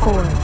four.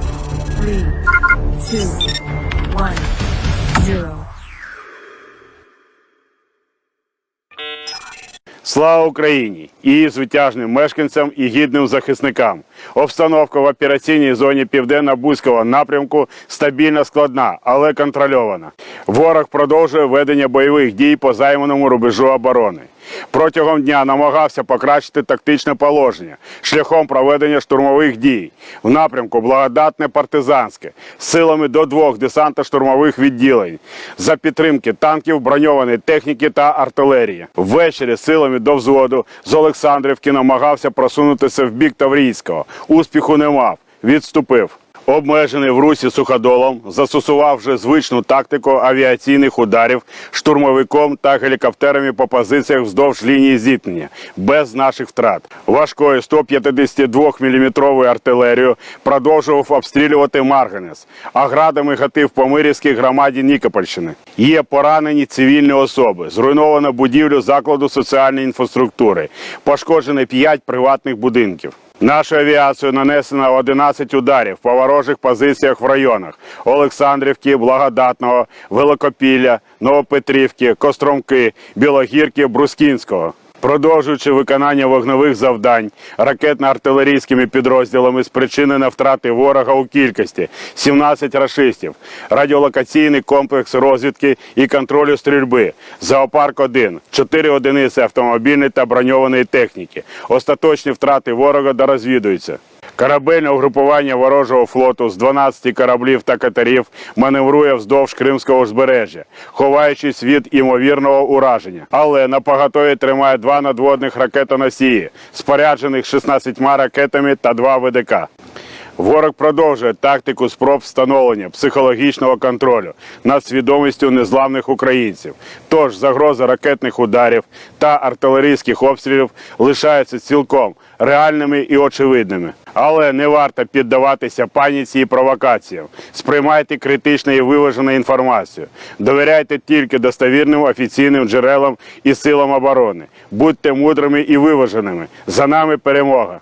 Слава Україні! Її звитяжним мешканцям і гідним захисникам. Обстановка в операційній зоні південно-бузького напрямку стабільно складна, але контрольована. Ворог продовжує ведення бойових дій по займаному рубежу оборони. Протягом дня намагався покращити тактичне положення шляхом проведення штурмових дій в напрямку благодатне партизанське силами до двох десантно-штурмових відділень за підтримки танків, броньованої техніки та артилерії. Ввечері силами до взводу з Олександрівки намагався просунутися в бік Таврійського. Успіху не мав, відступив. Обмежений в русі суходолом, застосував вже звичну тактику авіаційних ударів штурмовиком та гелікоптерами по позиціях вздовж лінії зіткнення, без наших втрат. Важкою 152-мм артилерією продовжував обстрілювати Марганець, а градами гатив по Мирівській громаді Нікопольщини. Є поранені цивільні особи, зруйновано будівлю закладу соціальної інфраструктури, пошкоджені 5 приватних будинків. Нашу авіацію нанесено 11 ударів по ворожих позиціях в районах Олександрівки, Благодатного, Великопілля, Новопетрівки, Костромки, Білогірки, Брускінського. Продовжуючи виконання вогневих завдань ракетно-артилерійськими підрозділами спричинено втрати ворога у кількості 17 рашистів, радіолокаційний комплекс розвідки і контролю стрільби, зоопарк 1 4 одиниці автомобільної та броньованої техніки. Остаточні втрати ворога дорозвідуються. Корабельне угрупування ворожого флоту з 12 кораблів та катерів маневрує вздовж Кримського узбережжя, ховаючись від імовірного ураження. Але на поготові тримає два надводних ракетоносії, споряджених 16 ракетами та два ВДК. Ворог продовжує тактику спроб встановлення психологічного контролю над свідомістю незламних українців. Тож загроза ракетних ударів та артилерійських обстрілів лишаються цілком реальними і очевидними. Але не варто піддаватися паніці і провокаціям. Сприймайте критичну і виважену інформацію. Довіряйте тільки достовірним офіційним джерелам і силам оборони. Будьте мудрими і виваженими. За нами перемога.